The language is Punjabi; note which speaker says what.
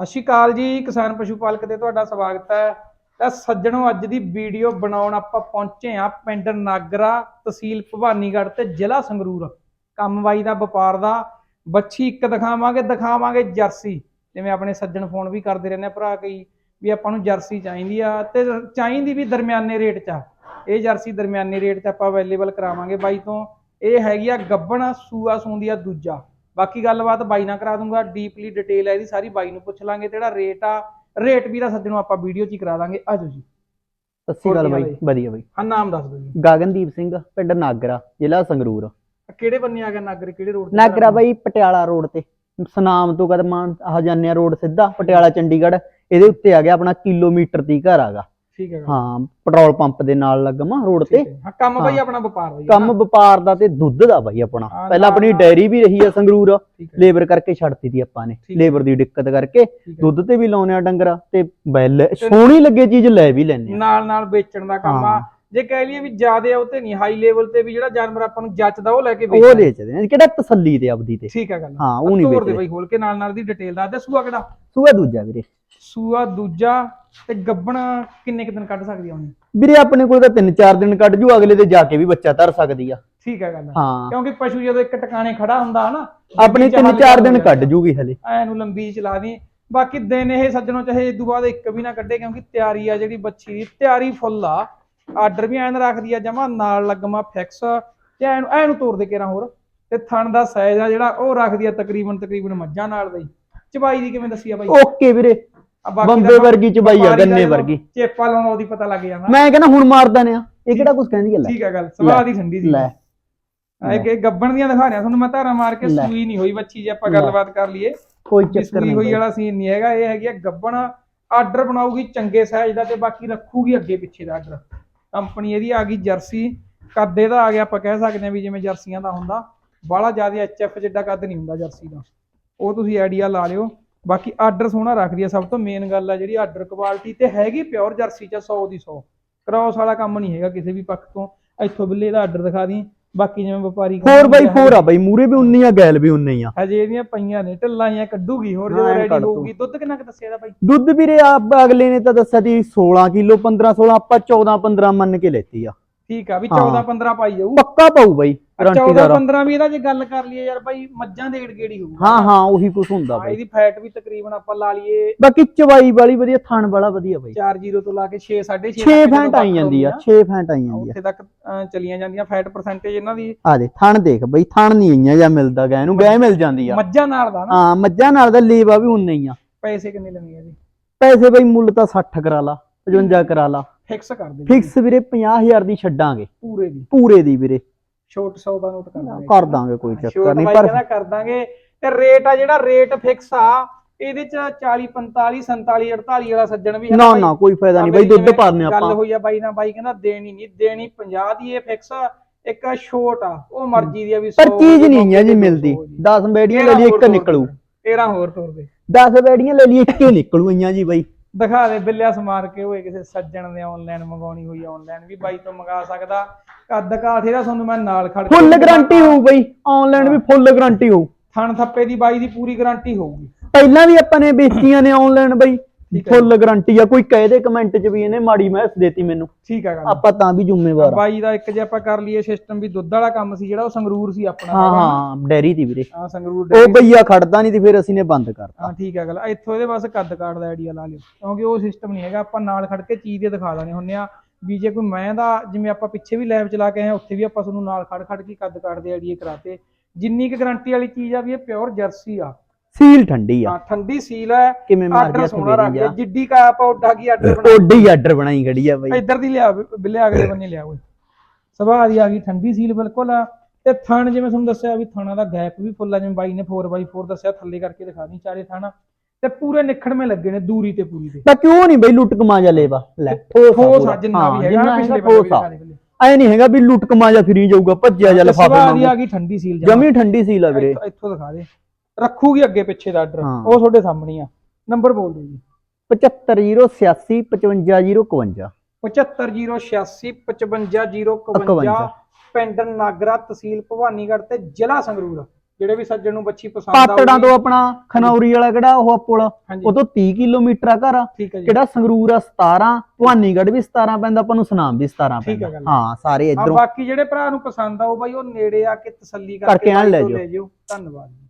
Speaker 1: ਸਤਿ ਸ਼੍ਰੀ ਅਕਾਲ ਜੀ, ਕਿਸਾਨ ਪਸ਼ੂ ਪਾਲਕ ਤੇ ਤੁਹਾਡਾ ਸਵਾਗਤ ਹੈ। ਤਾਂ ਸੱਜਣੋ, ਅੱਜ ਦੀ ਵੀਡੀਓ ਬਣਾਉਣ ਆਪਾਂ ਪਹੁੰਚੇ ਆ ਪਿੰਡ ਨਾਗਰਾ ਤਹਿਸੀਲ ਭਵਾਨੀਗੜ੍ਹ ਤੇ ਜ਼ਿਲ੍ਹਾ ਸੰਗਰੂਰ। ਕੰਮ ਬਾਈ ਦਾ, ਵਪਾਰ ਦਾ ਬੱਚੀ ਇੱਕ ਦਿਖਾਵਾਂਗੇ ਦਿਖਾਵਾਂਗੇ ਜਰਸੀ। ਜਿਵੇਂ ਆਪਣੇ ਸੱਜਣ ਫੋਨ ਵੀ ਕਰਦੇ ਰਹਿੰਦੇ ਆ ਭਰਾ ਕਈ, ਵੀ ਆਪਾਂ ਨੂੰ ਜਰਸੀ ਚਾਹੀਦੀ ਆ ਤੇ ਚਾਹੀਦੀ ਵੀ ਦਰਮਿਆਨੇ ਰੇਟ 'ਚ ਆ। ਇਹ ਜਰਸੀ ਦਰਮਿਆਨੇ ਰੇਟ 'ਚ ਆਪਾਂ ਅਵੇਲੇਬਲ ਕਰਾਵਾਂਗੇ ਬਾਈ ਤੋਂ। ਇਹ ਹੈਗੀ ਆ ਗੱਬਣ, ਸੂਆ ਸੂੰਦੀ ਆ ਦੂਜਾ। ਬਾਕੀ ਗੱਲਬਾਤ ਬਾਈ ਨਾਲ ਕਰਾ ਦੂੰਗਾ ਡੀਪਲੀ ਡਿਟੇਲ ਹੈ ਇਹਦੀ ਸਾਰੀ ਬਾਈ ਨੂੰ ਪੁੱਛ ਲਾਂਗੇ ਤੇ ਜਿਹੜਾ ਰੇਟ ਆ ਰੇਟ ਵੀ ਦਾ ਸੱਜਣੋਂ ਆਪਾਂ ਵੀਡੀਓ 'ਚ ਹੀ ਕਰਾ ਦਾਂਗੇ। ਆਜੋ ਜੀ।
Speaker 2: ਸਤਿ ਸ਼੍ਰੀ ਅਕਾਲ ਬਾਈ ਵਧੀਆ ਬਾਈ।
Speaker 1: ਹਾਂ ਨਾਮ ਦੱਸ ਦਿਓ ਜੀ।
Speaker 2: ਗਗਨਦੀਪ ਸਿੰਘ ਪਿੰਡ ਨਾਗਰਾ ਜ਼ਿਲ੍ਹਾ ਸੰਗਰੂਰ।
Speaker 1: ਕਿਹੜੇ ਬੰਨੇ ਆ ਗਿਆ ਨਾਗਰ? ਕਿਹੜੇ ਰੋਡ
Speaker 2: ਨਾਗਰਾ ਬਾਈ ਪਟਿਆਲਾ ਰੋਡ ਤੇ। ਸਨਾਮ ਤੋਂ ਕਦਮਾਨ ਆ ਜਾਂਦੇ ਆ ਰੋਡ ਸਿੱਧਾ ਪਟਿਆਲਾ ਚੰਡੀਗੜ੍ਹ। ਇਹਦੇ ਉੱਤੇ ਆ ਗਿਆ ਆਪਣਾ ਕਿਲੋਮੀਟਰ ਦੀ ਘਰ ਆਗਾ।
Speaker 1: ਠੀਕ ਹੈ
Speaker 2: ਹਾਂ ਪੈਟਰੋਲ ਪੰਪ ਦੇ ਨਾਲ ਲੱਗਮਾ ਰੋਡ ਤੇ
Speaker 1: ਹਾਂ ਕੰਮ ਬਾਈ। ਆਪਣਾ ਵਪਾਰ ਦਾ
Speaker 2: ਕੰਮ? ਵਪਾਰ ਦਾ ਤੇ ਦੁੱਧ ਦਾ ਬਾਈ ਆਪਣਾ ਪਹਿਲਾਂ ਆਪਣੀ ਡੈਰੀ ਵੀ ਰਹੀ ਆ ਸੰਗਰੂਰ ਲੇਬਰ ਕਰਕੇ ਛੱਡਤੀ ਸੀ ਆਪਾਂ ਨੇ। ਲੇਬਰ ਦੀ ਦਿੱਕਤ ਕਰਕੇ। ਦੁੱਧ ਤੇ ਵੀ ਲਾਉਨੇ ਆ ਡੰਗਰਾ ਤੇ ਬੈਲ ਸੋਹਣੀ ਲੱਗੇ ਚੀਜ਼ ਲੈ ਵੀ ਲੈਨੇ ਆ
Speaker 1: ਨਾਲ ਨਾਲ ਵੇਚਣ ਦਾ ਕੰਮ ਆ। ਜੇ ਕਹਿ ਲਈਏ ਵੀ ਜ਼ਿਆਦੇ ਆ ਉਹ ਤੇ ਨਹੀਂ ਹਾਈ ਲੈਵਲ ਤੇ ਵੀ ਜਿਹੜਾ ਜਾਨਵਰ ਆਪਾਂ ਨੂੰ ਜੱਚਦਾ ਉਹ ਲੈ ਕੇ
Speaker 2: ਉਹ
Speaker 1: ਵੇਚਣਾ
Speaker 2: ਵੇਚਦੇ ਨੇ ਕਿਹੜਾ ਤਸੱਲੀ ਤੇ ਆਪਦੀ ਤੇ।
Speaker 1: ਠੀਕ ਹੈ ਗੱਲ।
Speaker 2: ਹਾਂ ਉਹ ਨਹੀਂ
Speaker 1: ਤੋਰ ਦੇ
Speaker 2: ਵੇਚਦੇ
Speaker 1: ਬਾਈ ਖੋਲ ਕੇ ਨਾਲ ਨਾਲ ਦੀ ਡਿਟੇਲ ਦੱਸ ਦੇ ਸੂਆ ਕਿਹੜਾ?
Speaker 2: ਸੂਆ ਦੂਜਾ ਵੀਰੇ।
Speaker 1: ਸੂਆ ਦੂਜਾ ਤੇ ਗੱਬਣਾ ਕਿੰਨੇ ਕੁ ਦਿਨ ਕੱਢ ਸਕਦੀ ਆ ਉਹਨੇ?
Speaker 2: ਵੀਰੇ ਆਪਣੇ ਕੋਲ ਤਾਂ 3-4 ਦਿਨ ਕੱਢ ਜੂ ਅਗਲੇ ਤੇ ਜਾ ਕੇ ਵੀ ਬੱਚਾ ਧਰ ਸਕਦੀ ਆ।
Speaker 1: ਠੀਕ ਹੈ ਗੱਲ
Speaker 2: ਹਾਂ।
Speaker 1: ਕਿਉਂਕਿ ਪਸ਼ੂ ਜਦੋਂ ਇੱਕ ਟਿਕਾਣੇ ਖੜਾ ਹੁੰਦਾ ਹਨਾ
Speaker 2: ਆਪਣੇ 3-4 ਦਿਨ ਕੱਢ ਜੂਗੀ ਹਲੇ।
Speaker 1: ਐ ਨੂੰ ਲੰਬੀ ਚਲਾ ਦੀ। ਬਾਕੀ ਦਿਨ ਇਹ ਸੱਜਣੋਂ ਚਾਹੇ ਇਸ ਤੋਂ ਬਾਅਦ ਇੱਕ ਵੀ ਨਾ ਕੱਢੇ ਕਿਉਂਕਿ ਤਿਆਰੀ ਆ ਜਿਹੜੀ ਬੱਚੀ ਦੀ ਤਿਆਰੀ ਫੁੱਲ ਆ। ਆਰਡਰ ਵੀ ਐਨ ਰੱਖਦੀ ਆ ਜਮਾ ਨਾਲ ਲੱਗਮਾ ਫਿਕਸ ਤੇ ਐਨ ਐ ਨੂੰ ਤੋੜ ਦੇ ਕੇਰਾ ਹੋਰ। ਤੇ ਥਣ ਦਾ ਸਾਈਜ਼ ਆ ਜਿਹੜਾ ਉਹ ਰੱਖਦੀ ਆ ਤਕਰੀਬਨ ਤਕਰੀਬਨ ਮੱਝਾਂ ਨਾਲ ਹੀ ਚਬਾਈ ਦੀ ਕਿਵੇਂ ਦੱਸੀ ਆ ਬਾਈ?
Speaker 2: ਓਕੇ ਵੀਰੇ। ਬੰਬੇ ਵਰਗੀ ਚਬਾਈ ਆ ਗੰਨੇ ਵਰਗੀ।
Speaker 1: ਚੇਪਾ ਲਾਉਣਾ ਉਹਦੀ ਪਤਾ ਲੱਗ ਜਾਂਦਾ।
Speaker 2: ਮੈਂ ਕਹਿੰਦਾ ਹੁਣ ਮਾਰਦਾ ਨੇ ਆ। ਇਹ ਕਿਹੜਾ ਕੁਝ ਕਹਿੰਦੀ ਆ ਲੈ।
Speaker 1: ਠੀਕ ਆ ਗੱਲ ਸਵਾਦ ਹੀ ਠੰਡੀ ਸੀ
Speaker 2: ਲੈ।
Speaker 1: ਆ ਕਿ ਗੱਬਣ ਦੀਆਂ ਦਿਖਾ ਰਿਹਾ ਤੁਹਾਨੂੰ ਮੈਂ ਧਾਰਾ ਮਾਰ ਕੇ। ਸੂਈ ਨਹੀਂ ਹੋਈ ਬੱਚੀ ਜੇ ਆਪਾਂ। ਗੱਲਬਾਤ ਕਰ ਲਈਏ।
Speaker 2: ਕੋਈ ਚੱਕਰ ਨਹੀਂ
Speaker 1: ਹੋਈ
Speaker 2: ਬਾਈ।
Speaker 1: ਵਾਲਾ ਸੀਨ ਨਹੀਂ ਹੈਗਾ ਇਹ ਹੈਗੀ ਆ ਗੱਬਣ। ਆਰਡਰ ਬਣਾਉਗੀ ਚੰਗੇ ਸਾਈਜ਼ ਦਾ ਤੇ ਬਾਕੀ ਰੱਖੂਗੀ ਅੱਗੇ ਪਿੱਛੇ ਦਾ ਆਰਡਰ। ਕੰਪਨੀ ਇਹਦੀ ਆ ਗਈ ਜਰਸੀ, ਕੱਦ ਇਹਦਾ ਆ ਗਿਆ, ਆਪਾਂ ਕਹਿ ਸਕਦੇ ਹਾਂ ਵੀ ਜਿਵੇਂ ਜਰਸੀਆਂ ਦਾ ਹੁੰਦਾ, ਬਾਹਲਾ ਜ਼ਿਆਦਾ ਐਚਐਫ ਜਿੱਡਾ ਕੱਦ ਨਹੀਂ ਹੁੰਦਾ ਜਰਸੀ ਦਾ। ਉਹ ਤੁਸੀਂ ਆਈਡੀਆ ਲਾ ਲਿਓ। ਬਾਕੀ ਆਰਡਰ ਸੋਹਣਾ ਰੱਖਦੀ ਆ, ਸਭ ਤੋਂ ਮੇਨ ਗੱਲ ਆ ਜਿਹੜੀ ਆਰਡਰ ਕੁਆਲਿਟੀ ਤੇ ਹੈਗੀ ਪਿਓਰ ਜਰਸੀ ਚ 100 ਦੀ 100 ਕ੍ਰਾਸ ਵਾਲਾ ਕੰਮ ਨਹੀਂ ਹੈਗਾ ਕਿਸੇ ਵੀ ਪੱਖ ਤੋਂ। ਇੱਥੋਂ ਬਿੱਲੇ ਦਾ ਆਰਡਰ ਦਿਖਾ ਦੀ ਬਾਕੀ ਜਿਵੇਂ ਵਪਾਰੀ
Speaker 2: ਹੋਰ ਬਾਈ ਫੋਰ ਆ ਬਾਈ ਮੂਰੇ ਵੀ ਉਨੀ ਆ ਗੈਲ ਵੀ ਉਨੀ ਆ
Speaker 1: ਹਜੇ ਇਹਦੀਆਂ ਪਈਆਂ ਨੇ ਢਿੱਲਾਂ ਜਾਂ ਕੱਢੂਗੀ ਹੋਰ ਜਦੋਂ ਰੈਡੀ
Speaker 2: ਦੂ।
Speaker 1: ਹੋਊਗੀ। ਦੁੱਧ ਕਿੰਨਾ ਕੁ ਦੱਸਿਆ ਇਹਦਾ ਬਾਈ?
Speaker 2: ਦੁੱਧ ਵੀਰੇ ਆ ਅਗਲੇ ਨੇ ਤਾਂ ਦੱਸਿਆ ਸੀ 16 ਕਿਲੋ 15 16 ਆਪਾਂ 14 15 ਮੰਨ ਕੇ ਲੈਤੀ ਆ।
Speaker 1: ਠੀਕ ਆ ਵੀ
Speaker 2: ਹਾਂ।
Speaker 1: 14 15 ਪਾਈ ਜਾਊ।
Speaker 2: ਪੱਕਾ ਪਾਊ ਬਾਈ। ਗਾਰੰਟੀ
Speaker 1: 14
Speaker 2: ਦਾ
Speaker 1: 15 ਵੀ ਇਹਦਾ ਜੇ ਗੱਲ ਕਰ ਲਈਏ ਯਾਰ ਬਾਈ ਮੱਝਾਂ ਦੇ ਏੜ ਹੋਊਗਾ?
Speaker 2: ਹਾਂ ਹਾਂ ਉਹੀ ਕੁਝ ਹੁੰਦਾ
Speaker 1: ਹਾਂ,
Speaker 2: ਬਾਈ।
Speaker 1: ਇਹਦੀ ਫੈਟ ਵੀ ਤਕਰੀਬਨ ਆਪਾਂ ਲਾ ਲਈਏ
Speaker 2: ਬਾਕੀ ਚਵਾਈ ਵਾਲੀ ਵਧੀਆ ਥਣ ਵਾਲਾ ਵਧੀਆ ਬਾਈ।
Speaker 1: 4-0 ਤੋਂ ਲਾ ਕੇ 6 6.5
Speaker 2: 6 ਫੈਂਟ ਆਈ ਜਾਂਦੀ ਆ 6 ਫੈਂਟ ਆਈ ਜਾਂਦੀ ਆ।
Speaker 1: ਉੱਥੇ ਤੱਕ ਅਹ, ਚਲੀਆਂ ਜਾਂਦੀਆਂ ਫੈਟ ਪਰਸੈਂਟੇਜ ਇਹਨਾਂ ਦੀ।
Speaker 2: ਆ ਦੇ ਥਣ ਦੇਖ ਬਈ ਥਣ ਨਹੀਂ ਆਈਆਂ ਜਾਂ ਮਿਲਦਾ ਗੈ ਇਹਨੂੰ ਗੈ ਮਿਲ ਜਾਂਦੀ ਆ।
Speaker 1: ਮੱਝਾਂ ਨਾਲ ਦਾ ਨਾ।
Speaker 2: ਹਾਂ ਮੱਝਾਂ ਨਾਲ ਦਾ ਲੇਵਾ ਵੀ ਉਨਾ ਹੀ ਆ।
Speaker 1: ਪੈਸੇ ਕਿੰਨੇ ਲੈਣੇ ਆ ਜੀ?
Speaker 2: ਪੈਸੇ ਬਈ ਮੁੱਲ ਤਾਂ 60 ਕਰਾ ਲਾ 55 ਕਰਾ ਲਾ।
Speaker 1: ਫਿਕਸ ਕਰ ਦੇ
Speaker 2: ਫਿਕਸ ਵੀਰੇ 50000 ਦੀ ਛੱਡਾਂਗੇ।
Speaker 1: ਪੂਰੇ ਦੀ।
Speaker 2: ਪੂਰੇ ਦੀ ਵੀਰੇ।
Speaker 1: ਛੋਟ 100 ਦਾ ਨੋਟ ਕਰ ਦਾਂਗੇ
Speaker 2: ਕਰ ਦਾਂਗੇ ਕੋਈ ਚੱਕਰ ਨਹੀਂ ਪਰ
Speaker 1: ਕਹਿੰਦਾ ਕਰ ਦਾਂਗੇ ਤੇ ਰੇਟ ਆ ਜਿਹੜਾ ਰੇਟ ਫਿਕਸ ਆ ਇਹਦੇ ਚ 40 45 47 48 ਵਾਲਾ ਸੱਜਣ ਵੀ ਹੈ
Speaker 2: ਨਾ? ਨਾ ਕੋਈ ਫਾਇਦਾ ਨਹੀਂ
Speaker 1: ਆ
Speaker 2: ਬਈ ਦੁੱਧ
Speaker 1: ਜਿਵੇਂ
Speaker 2: ਪਾਰਨੇ
Speaker 1: ਗੱਲ
Speaker 2: ਆਪਾਂ
Speaker 1: ਹੋਈ ਆ ਬਾਈ ਨਾਲ ਬਾਈ ਕਹਿੰਦਾ ਦੇਣੀ ਨਹੀਂ ਦੇਣੀ 50 ਦੀ ਇਹ ਫਿਕਸ ਇੱਕ ਛੋਟ ਆ ਉਹ ਮਰਜ਼ੀ ਦੀ ਆ ਵੀ
Speaker 2: ਪਰ
Speaker 1: 100
Speaker 2: ਚੀਜ਼ ਨਹੀਂ ਹੈ ਜੀ
Speaker 1: 200
Speaker 2: ਮਿਲਦੀ
Speaker 1: ਦੀ।
Speaker 2: 10 ਬੈੜੀਆਂ ਲੈ ਲਈ ਇੱਕ ਨਿਕਲੂ
Speaker 1: ਦੇ। ਤੇਰਾਂ ਹੋਰ ਤੋਰ ਦੇ
Speaker 2: 10 ਬੈੜੀਆਂ ਲੈ ਲਈ ਇੱਕ ਹੀ ਨਿਕਲੂ ਇਆਂ ਜੀ ਬਈ
Speaker 1: ਦਿਖਾ ਦੇ ਬਿੱਲਿਆ ਸਮਾਰ ਕੇ ਹੋਏ ਕਿਸੇ ਸੱਜਣ ਦੇ ਆਨਲਾਈਨ ਮੰਗਾਉਣੀ ਹੋਈ ਆਨਲਾਈਨ ਵੀ ਬਾਈ ਤੋਂ ਮੰਗਾ ਸਕਦਾ। ਕੱਦ ਕਾਠ ਇਹਦਾ ਤੁਹਾਨੂੰ ਮੈਂ ਨਾਲ ਖੜ ਕੇ
Speaker 2: ਫੁੱਲ ਗਾਰੰਟੀ ਹੋਊ ਬਈ। ਆਨਲਾਈਨ ਵੀ ਫੁੱਲ ਗਾਰੰਟੀ ਹੋਊ।
Speaker 1: ਥਣ ਥੱਪੇ ਦੀ ਬਾਈ ਦੀ ਪੂਰੀ ਗਾਰੰਟੀ ਹੋਊਗੀ।
Speaker 2: ਪਹਿਲਾਂ ਵੀ ਆਪਾਂ ਨੇ ਵੇਚੀਆਂ ਨੇ ਆਨਲਾਈਨ ਬਈ।
Speaker 1: ਠੀਕ ਹੈ
Speaker 2: ਫੁੱਲ ਗਾਰੰਟੀ ਆ ਕੋਈ ਕਹੇ ਦੇ ਕਮੈਂਟ 'ਚ ਵੀ ਇਹਨੇ ਮਾੜੀ ਮੈਸ ਦੇਤੀ ਮੈਨੂੰ।
Speaker 1: ਠੀਕ ਆ ਗੱਲ।
Speaker 2: ਆਪਾਂ ਤਾਂ ਵੀ ਜ਼ਿੰਮੇਵਾਰ ਆ।
Speaker 1: ਬਾਈ ਦਾ ਇੱਕ ਜੇ ਆਪਾਂ ਕਰ ਲਈਏ ਸਿਸਟਮ ਵੀ ਦੁੱਧ ਵਾਲਾ ਕੰਮ ਸੀ ਜਿਹੜਾ ਉਹ ਸੰਗਰੂਰ ਸੀ ਆਪਣਾ
Speaker 2: ਹਾਂ ਹਾਂ ਡੈਰੀ ਦੀ ਵੀਰੇ।
Speaker 1: ਹਾਂ ਸੰਗਰੂਰ
Speaker 2: ਉਹ ਬਈਆ ਖੜਦਾ ਨਹੀਂ ਤੇ ਫਿਰ ਅਸੀਂ ਨੇ ਬੰਦ ਕਰਤਾ।
Speaker 1: ਹਾਂ ਠੀਕ ਹੈ ਗੱਲ। ਇੱਥੋਂ ਇਹਦੇ ਬਸ ਕੱਦ ਕਾਠ ਦਾ ਆਈਡੀਆ ਲਾ ਲਿਓ। ਕਿਉਂਕਿ ਉਹ ਸਿਸਟਮ ਨਹੀਂ ਹੈਗਾ ਆਪਾਂ ਨਾਲ ਖੜ ਕੇ ਚੀਜ਼ ਦੇ ਦਿਖਾ ਦਾਂਗੇ ਹੁੰਨੇ ਆ ਵੀ ਜੇ ਕੋਈ ਮੈਂ ਦਾ ਜਿਵੇਂ ਆਪਾਂ ਪਿੱਛੇ ਵੀ ਲੈਬ ਚਲਾ ਕੇ ਆਏ ਹਾਂ ਉੱਥੇ ਵੀ ਆਪਾਂ ਤੁਹਾਨੂੰ ਨਾਲ ਖੜ ਖੜ ਕੇ ਕੱਦ ਕਾਠ ਦੇ ਆਈਡੀਆ ਕਰਾਤੇ। ਜਿੰਨੀ ਕੁ ਗਾਰੰਟੀ ਵਾਲੀ ਚੀਜ਼ ਆ ਵੀ ਇਹ ਪਿਓਰ ਜਰਸੀ ਆ।
Speaker 2: ਸੀਲ ਠੰਡੀ ਆ।
Speaker 1: ਹਾਂ ਠੰਡੀ ਸੀਲ ਹੈ।
Speaker 2: ਕਿਵੇਂ ਮਾਰ
Speaker 1: ਆਰਡਰ
Speaker 2: ਗਿਆ
Speaker 1: ਸੋਹਣਾ ਰੱਖ ਲਿਆ ਜਿੱਡੀ ਕਾ ਆਪਾਂ ਉੱਡਾ ਕੀ ਆਰਡਰ ਬਣਾ
Speaker 2: ਓਡੀ ਆਰਡਰ ਬਣਾਈ ਖੜੀ ਆ ਬਈ।
Speaker 1: ਇੱਧਰ ਦੀ ਲਿਆ ਬਿੱਲੇ ਅਗਲੇ ਬੰਨੇ ਲਿਆ ਓਏ ਸੁਭਾਅ ਦੀ ਆ ਗਈ ਠੰਡੀ ਸੀਲ ਬਿਲਕੁਲ। ਆ ਤੇ ਥਣ ਜਿਵੇਂ ਤੁਹਾਨੂੰ ਦੱਸਿਆ ਵੀ ਥਣਾ ਦਾ ਗੈਪ ਵੀ ਫੁੱਲ ਆ ਜਿਵੇਂ ਬਾਈ ਨੇ 4x4 ਦੱਸਿਆ ਥੱਲੇ ਕਰਕੇ ਦਿਖਾ ਦੀ ਚਾਰੇ ਥਣ। ਤੇ ਪੂਰੇ ਨਿਖੜਵੇਂ ਲੱਗੇ ਨੇ ਦੂਰੀ ਤੇ ਪੂਰੀ ਤੇ।
Speaker 2: ਬਾਕੀ ਉਹ ਨਹੀਂ ਬਈ ਲੁੱਟ ਕਮਾ ਜਾ ਲੇਵਾ? ਲੈ ਠੋਸ ਆ
Speaker 1: ਜਿੰਨਾ ਵੀ ਹੈਗਾ ਪਿਛਲੇ ਦੇ
Speaker 2: ਐ ਨਹੀਂ ਹੈਗਾ ਵੀ ਲੁੱਟ ਕਮਾ ਜਾ ਫਿਰੀ ਜਾਊਗਾ ਭੱਜਿਆ ਜਾ ਲਫਾਫੇ
Speaker 1: ਦੀ ਆ ਗਈ ਠੰਡੀ ਸੀਲ ਜਮਾਂ।
Speaker 2: ਠੰਡੀ ਸੀਲ ਆ ਵੀਰੇ।
Speaker 1: ਇੱਥੋਂ ਦਿਖਾ ਦੇ। ਰੱਖੂਗੀ ਅੱਗੇ ਪਿੱਛੇ ਦਾ ਆਰਡਰ
Speaker 2: ਹਾਂ।
Speaker 1: ਉਹ ਤੁਹਾਡੇ ਸਾਹਮਣੇ ਆ। ਨੰਬਰ ਬੋਲ ਦਿਓ ਜੀ।
Speaker 2: 75086 55051
Speaker 1: 75086 55051 ਪਿੰਡ ਨਾਗਰਾ ਤਹਿਸੀਲ ਭਵਾਨੀਗੜ੍ਹ ਤੇ ਜ਼ਿਲ੍ਹਾ ਸੰਗਰੂਰ। ਜਿਹੜੇ ਵੀ ਸੱਜਣ ਨੂੰ ਬੱਚੀ ਪਸੰਦ
Speaker 2: ਪਾਤੜਾਂ ਤੋਂ ਆਪਣਾ ਖਨੌਰੀ ਵਾਲਾ ਕਿਹੜਾ ਉਹ ਪੁਲ
Speaker 1: ਹਾਂਜੀ।
Speaker 2: ਉਹ ਤੋਂ 30 ਕਿਲੋਮੀਟਰ ਆ ਘਰ
Speaker 1: ਠੀਕ ਹੈ ਜੀ।
Speaker 2: ਕਿਹੜਾ ਸੰਗਰੂਰ ਆ 17 ਭਵਾਨੀਗੜ੍ਹ ਵੀ 17 ਪੈਂਦਾ ਆਪਾਂ ਨੂੰ ਸੁਨਾਮ ਵੀ 17
Speaker 1: ਠੀਕ ਹੈ
Speaker 2: ਪੈਂਦਾ।
Speaker 1: ਗੱਲ।
Speaker 2: ਹਾਂ ਸਾਰੇ
Speaker 1: ਹਾਂ
Speaker 2: ਇਧਰੋਂ।
Speaker 1: ਬਾਕੀ ਜਿਹੜੇ ਭਰਾ ਨੂੰ ਪਸੰਦ ਆਊ ਬਾਈ ਉਹ ਨੇੜੇ ਆ ਕੇ ਤਸੱਲੀ
Speaker 2: ਕਰਕੇ ਲੈ
Speaker 1: ਬਾਈ ਤੋਂ ਜਾਓ। ਧੰਨਵਾਦ ਜੀ।